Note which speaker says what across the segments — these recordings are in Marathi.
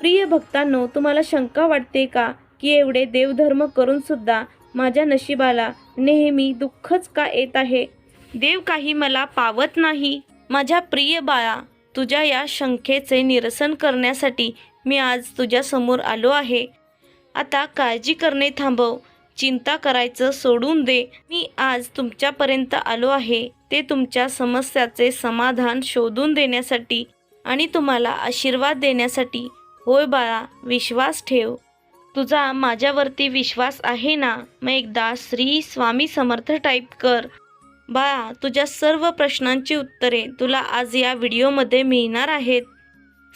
Speaker 1: प्रिय भक्तांनो तुम्हाला शंका वाटते का की एवढे देवधर्म करून सुद्धा माझ्या नशिबाला नेहमी दुःखच का येत आहे? देव काही मला पावत नाही. माझ्या प्रिय बाळा तुझ्या या शंकेचे निरसन करण्यासाठी मी आज तुझ्यासमोर आलो आहे. आता काळजी करणे थांबव. चिंता करायचं सोडून दे. मी आज तुमच्यापर्यंत आलो आहे. ते तुमच्या समस्याचे समाधान शोधून देण्यासाठी आणि तुम्हाला आशीर्वाद देण्यासाठी होय बाळा विश्वास ठेव. तुझा माझ्यावरती विश्वास आहे ना? मग एकदा श्री स्वामी समर्थ टाईप कर. बाळा तुझ्या सर्व प्रश्नांची उत्तरे तुला आज या व्हिडिओमध्ये मिळणार आहेत.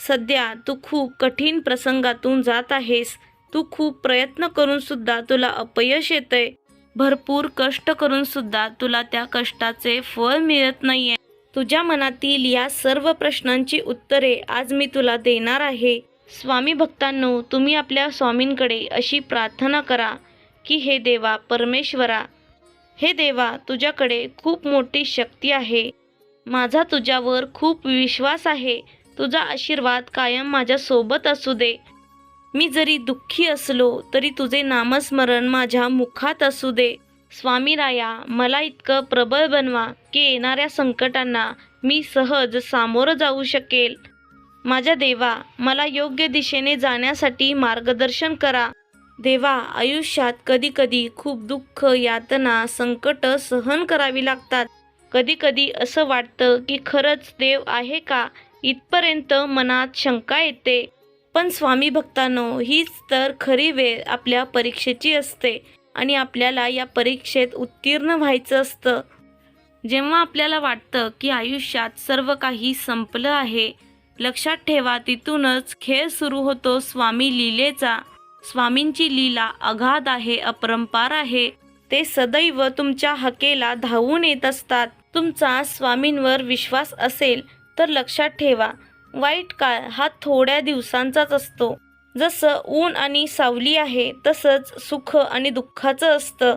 Speaker 1: सध्या तू खूप कठीण प्रसंगातून जात आहेस. तू खूप प्रयत्न करूनसुद्धा तुला अपयश येतंय. भरपूर कष्ट करूनसुद्धा तुला त्या कष्टाचे फळ मिळत नाहीये. तुझ्या मनातील या सर्व प्रश्नांची उत्तरे आज मी तुला देणार आहे. स्वामी भक्तांनो तुम्ही आपल्या स्वामींकडे अशी प्रार्थना करा की हे देवा परमेश्वरा हे देवा तुझ्याकडे खूप मोठी शक्ती आहे. माझा तुझ्यावर खूप विश्वास आहे. तुझा आशीर्वाद कायम माझ्यासोबत असू दे. मी जरी दुःखी असलो तरी तुझे नामस्मरण माझ्या मुखात असू दे. स्वामी राया मला इतकं प्रबळ बनवा की येणाऱ्या संकटांना मी सहज सामोरं जाऊ शकेल. माझ्या देवा मला योग्य दिशेने जाण्यासाठी मार्गदर्शन करा. देवा आयुष्यात कधीकधी खूप दुःख यातना संकट सहन करावी लागतात. कधीकधी असं वाटतं की खरंच देव आहे का? इथपर्यंत मनात शंका येते. पण स्वामी भक्तांनो हीच तर खरी वेळ आपल्या परीक्षेची असते आणि आपल्याला या परीक्षेत उत्तीर्ण व्हायचं असतं. जेव्हा आपल्याला वाटतं की आयुष्यात सर्व काही संपलं आहे लक्षात ठेवा तिथूनच खेळ सुरू होतो. स्वामी लीलेचा स्वामींची लीला अगाध आहे अपरंपार आहे. ते सदैव तुमच्या हकेला धावून येत असतात. तुमचा स्वामींवर विश्वास असेल तर लक्षात ठेवा. वाईट काळ हा थोड्या दिवसांचाच असतो. जसं ऊन आणि सावली आहे तसंच सुख आणि दुःखाचं असतं.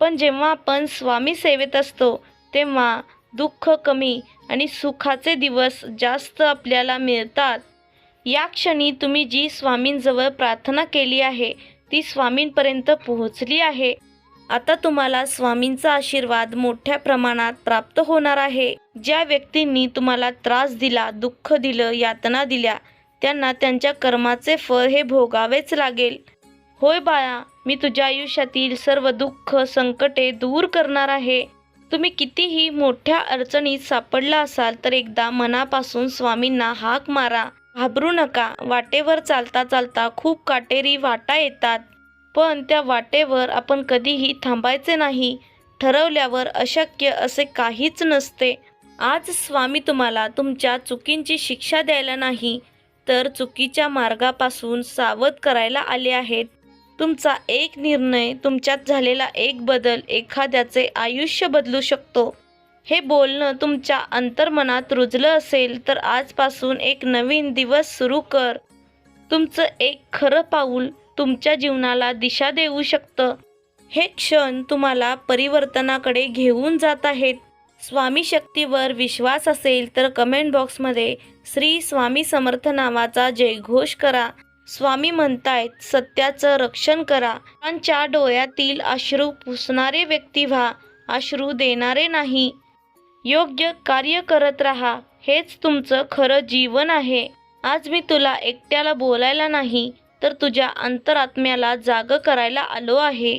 Speaker 1: पण जेव्हा आपण स्वामी सेवेत असतो तेव्हा दुःख कमी आणि सुखाचे दिवस जास्त आपल्याला मिळतात. या क्षणी तुम्ही जी स्वामींजवळ प्रार्थना केली आहे ती स्वामींपर्यंत पोहोचली आहे. आता तुम्हाला स्वामींचा आशीर्वाद मोठ्या प्रमाणात प्राप्त होणार आहे. ज्या व्यक्तींनी तुम्हाला त्रास दिला दुःख दिलं यातना दिल्या त्यांना त्यांच्या कर्माचे फळ हे भोगावेच लागेल. होय बाळा मी तुझ्या आयुष्यातील सर्व दुःख संकटे दूर करणार आहे. तुम्ही कितीही मोठ्या अडचणीत सापडला असाल तर एकदा मनापासून स्वामींना हाक मारा. घाबरू नका. वाटेवर चालता चालता खूप काटेरी वाटा येतात. पण त्या वाटेवर आपण कधीही थांबायचे नाही. ठरवल्यावर अशक्य असे काहीच नसते. आज स्वामी तुम्हाला तुमच्या चुकींची शिक्षा द्यायला नाही तर चुकीच्या मार्गापासून सावध करायला आले आहेत. तुमचा एक निर्णय तुमच्यात झालेला एक बदल एखाद्याचे आयुष्य बदलू शकतो. हे बोलणं तुमच्या अंतर्मनात रुजलं असेल तर आजपासून एक नवीन दिवस सुरू कर. तुमचं एक खरं पाऊल तुमच्या जीवनाला दिशा देऊ शकतं. हे क्षण तुम्हाला परिवर्तनाकडे घेऊन जात आहेत. स्वामी शक्तीवर विश्वास असेल तर कमेंट बॉक्समध्ये श्री स्वामी समर्थ नावाचा जयघोष करा. स्वामी म्हणतायत सत्याचं रक्षण करा त्यांच्या डोळ्यातील अश्रू पुसणारे व्यक्ती व्हा अश्रू देणारे नाही. योग्य कार्य करत राहा हेच तुमचं खरं जीवन आहे. आज मी तुला एकट्याला बोलायला नाही तर तुझ्या अंतरात्म्याला जाग करायला आलो आहे.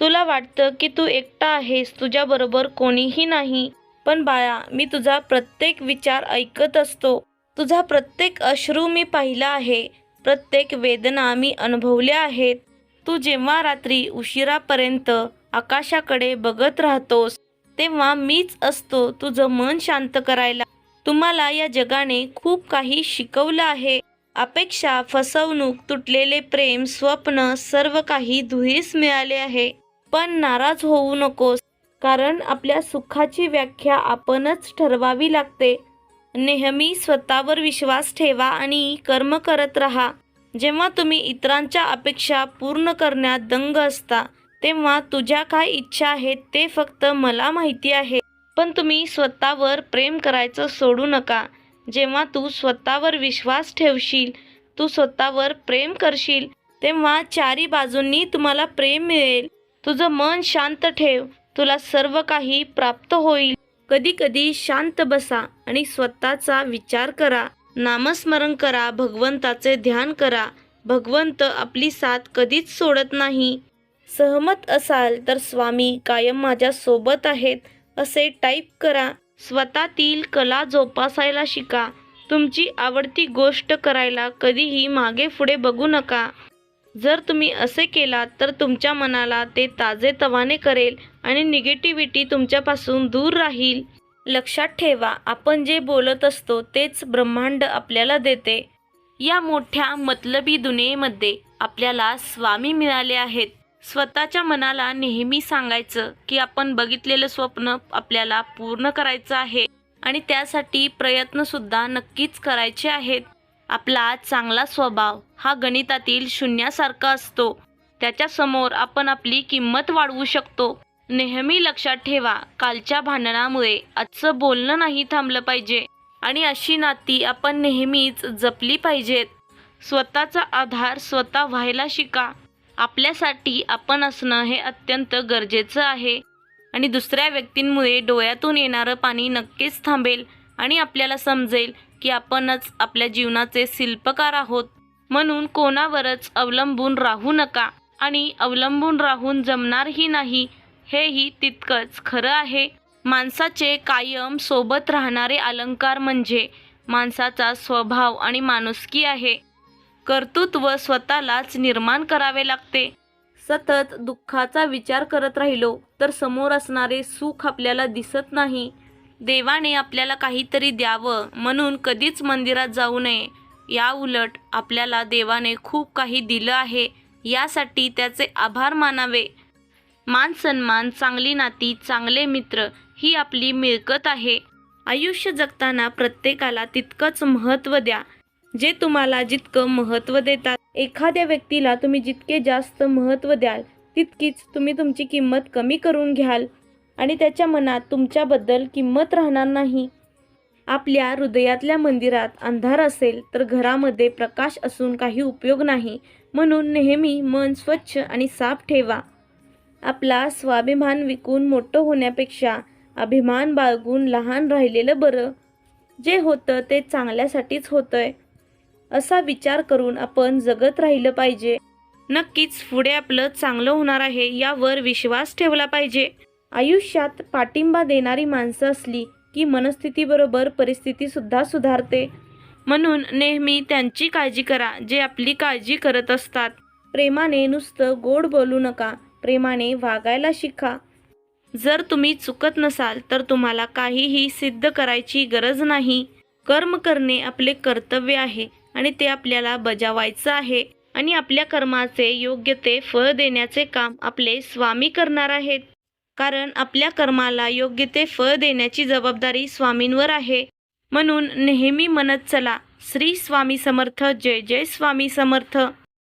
Speaker 1: तुला वाटतं की तू एकटा आहेस तुझ्याबरोबर कोणीही नाही. पण बाळा मी तुझा प्रत्येक विचार ऐकत असतो. तुझा प्रत्येक अश्रू मी पाहिला आहे. प्रत्येक वेदना मी अनुभवल्या आहेत. तू जेव्हा रात्री उशिरापर्यंत आकाशाकडे बघत राहतोस तेव्हा मीच असतो तुझं मन शांत करायला. तुम्हाला या जगाने खूप काही शिकवलं आहे. अपेक्षा फसवणूक तुटलेले प्रेम स्वप्न सर्व काही धुळीस मिळाले आहे. पण नाराज होऊ नकोस कारण आपल्या सुखाची व्याख्या आपणच ठरवावी लागते. नेहमी स्वतःवर विश्वास ठेवा आणि कर्म करत राहा. जेव्हा तुम्ही इतरांच्या अपेक्षा पूर्ण करण्यात दंग असता तेव्हा तुझ्या काय इच्छा आहेत ते फक्त मला माहिती आहे. पण तुम्ही स्वतःवर प्रेम करायचं सोडू नका. जेव्हा तू स्वतःवर विश्वास ठेवशील तू स्वतःवर प्रेम करशील तेव्हा चारी बाजूंनी तुम्हाला प्रेम मिळेल. तुझं मन शांत ठेव. तुला सर्व काही प्राप्त होईल. कधी कधी शांत बसा आणि स्वतःचा विचार करा. नामस्मरण करा भगवंताचे ध्यान करा. भगवंत आपली साथ कधीच सोडत नाही. सहमत असाल तर स्वामी कायम माझ्या सोबत आहेत असे टाईप करा. स्वतःतील कला जोपासायला शिका. तुमची आवडती गोष्ट करायला कधीही मागे पुढे बघू नका. जर तुम्ही असे केलात तर तुमच्या मनाला ते ताजेतवाने करेल आणि निगेटिव्हिटी तुमच्यापासून दूर राहील. लक्षात ठेवा आपण जे बोलत असतो तेच ब्रह्मांड आपल्याला देते. या मोठ्या मतलबी दुनियेमध्ये आपल्याला स्वामी मिळाले आहेत. स्वतःच्या मनाला नेहमी सांगायचं की आपण बघितलेलं स्वप्न आपल्याला पूर्ण करायचं आहे आणि त्यासाठी प्रयत्नसुद्धा नक्कीच करायचे आहेत. आपला चांगला स्वभाव हा गणितातील शून्यासारखा असतो. त्याच्यासमोर आपण आपली किंमत वाढवू शकतो. नेहमी लक्षात ठेवा कालच्या भांडणामुळे आजचं बोलणं नाही थांबलं पाहिजे. आणि अशी नाती आपण नेहमीच जपली पाहिजेत. स्वतःचा आधार स्वतः व्हायला शिका. आपल्यासाठी आपण असणं हे अत्यंत गरजेचं आहे. आणि दुसऱ्या व्यक्तींमुळे डोळ्यातून येणारं पाणी नक्कीच थांबेल आणि आपल्याला समजेल की आपणच आपल्या जीवनाचे शिल्पकार आहोत. म्हणून कोणावरच अवलंबून राहू नका. आणि अवलंबून राहून जमणारही नाही. हेही तितकंच खरं आहे. माणसाचे कायम सोबत राहणारे अलंकार म्हणजे माणसाचा स्वभाव आणि माणुसकी आहे. कर्तृत्व स्वतःलाच निर्माण करावे लागते. सतत दुःखाचा विचार करत राहिलो तर समोर असणारे सुख आपल्याला दिसत नाही. देवाने आपल्याला काहीतरी द्यावं म्हणून कधीच मंदिरात जाऊ नये. या उलट आपल्याला देवाने खूप काही दिलं आहे. यासाठी त्याचे आभार मानावे. मान सन्मान चांगली नाती चांगले मित्र ही आपली मिळकत आहे. आयुष्य जगताना प्रत्येकाला तितकंच महत्त्व द्या. जे तुम्हाला जितकं महत्त्व देतात एखाद्या व्यक्तीला तुम्ही जितके जास्त महत्त्व द्याल तितकीच तुम्ही तुमची किंमत कमी करून घ्याल आणि त्याच्या मनात तुमच्याबद्दल किंमत राहणार नाही. आपल्या हृदयातल्या मंदिरात अंधार असेल तर घरामध्ये प्रकाश असून काही उपयोग नाही. म्हणून नेहमी मन स्वच्छ आणि साफ ठेवा. आपला स्वाभिमान विकून मोठं होण्यापेक्षा अभिमान बाळगून लहान राहिलेलं बरं. जे होतं ते चांगल्यासाठीच होतंय. असा विचार करून आपण जगत राहिलं पाहिजे. नक्कीच पुढे आपलं चांगलं होणार आहे यावर विश्वास ठेवला पाहिजे. आयुष्यात पाठिंबा देणारी माणसं असली की मनस्थितीबरोबर परिस्थितीसुद्धा सुधारते. म्हणून नेहमी त्यांची काळजी करा जे आपली काळजी करत असतात. प्रेमाने नुसतं गोड बोलू नका. प्रेमाने वागायला शिका. जर तुम्ही चुकत नसाल तर तुम्हाला काहीही सिद्ध करायची गरज नाही. कर्म करणे आपले कर्तव्य आहे आणि ते आपल्याला बजावायचं आहे आणि आपल्या कर्माचे योग्य ते फळ देण्याचे काम आपले स्वामी करणार आहेत. कारण आपल्या कर्माला योग्य ते फळ देण्याची जबाबदारी स्वामींवर आहे. म्हणून नेहमी म्हणत चला श्री स्वामी समर्थ जय जय स्वामी समर्थ.